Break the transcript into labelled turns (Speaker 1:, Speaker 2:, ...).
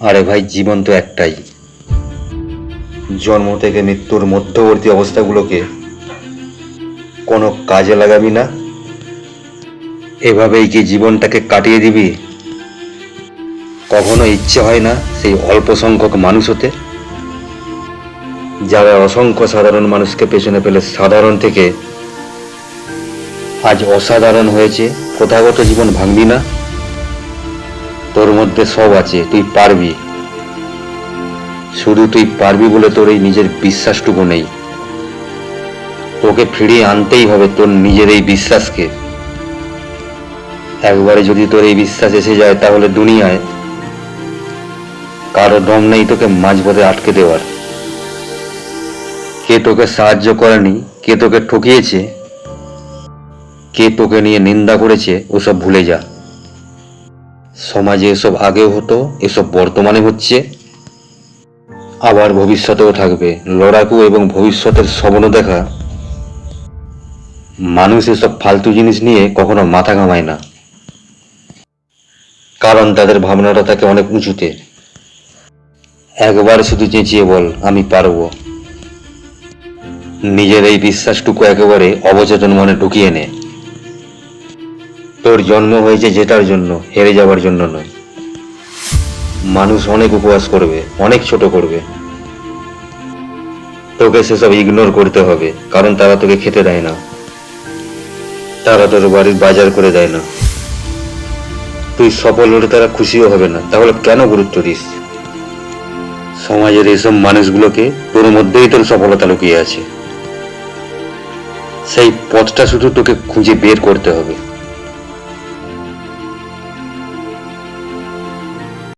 Speaker 1: আরে ভাই, জীবন তো একটাই। জন্ম থেকে মৃত্যুর মধ্যবর্তী অবস্থাগুলোকে কোনো কাজে লাগাবি না। এভাবেই কি জীবনটাকে কাটিয়ে দিবি? কখনো ইচ্ছে হয় না সেই অল্প সংখ্যক মানুষ হতে। যারা অসংখ্য সাধারণ মানুষকে পেছনে পেলে সাধারণ থেকে আজ অসাধারণ হয়েছে, প্রথাগত জীবন ভাঙবি না। তোর মধ্যে সব আছে, তুই পারবি। শুধু তুই পারবি বলে তোর এই নিজের বিশ্বাসটুকু নেই। তোকে ফিরিয়ে আনতেই হবে তোর নিজের এই বিশ্বাসকে। একবারে যদি তোর এই বিশ্বাস এসে যায় তাহলে দুনিয়ায় কারও দম নেই তোকে মাঝপথে আটকে দেওয়ার। কে তোকে সাহায্য করেনি, কে তোকে ঠকিয়েছে, কে তোকে নিয়ে নিন্দা করেছে, ওসব ভুলে যা। সমাজে এসব আগেও হতো, এসব বর্তমানে হচ্ছে। আবার ভবিষ্যতেও থাকবে। লড়াকু এবং ভবিষ্যতের স্বপ্ন দেখা। মানুষ এসব ফালতু জিনিস নিয়ে কখনো মাথা ঘামায় না। কারণ তাদের ভাবনাটা থাকে অনেক উঁচুতে। একবার শুধু চেঁচিয়ে বল, আমি পারব। নিজের এই বিশ্বাসটুকু একেবারে অবচেতন মনে ঢুকিয়ে নে। তোর জন্ম হয়েছে যেটার জন্য, হেরে যাওয়ার জন্য নয়। মানুষ অনেক উপবাস করবে, অনেক ছোট করবে। তোকে সেসব ইগনোর করতে হবে, কারণ তারা তোকে খেতে দেয় না। তারা তোর বাড়ির বাজার করে দেয় না। তুই সফল হলে তারা খুশিও হবে না। তাহলে কেন গুরুত্ব দিস? সমাজের এইসব মানুষগুলোকে তোর মধ্যেই তোর সফলতা লুকিয়ে আছে। সেই পথটা শুধু তোকে খুঁজে বের করতে হবে।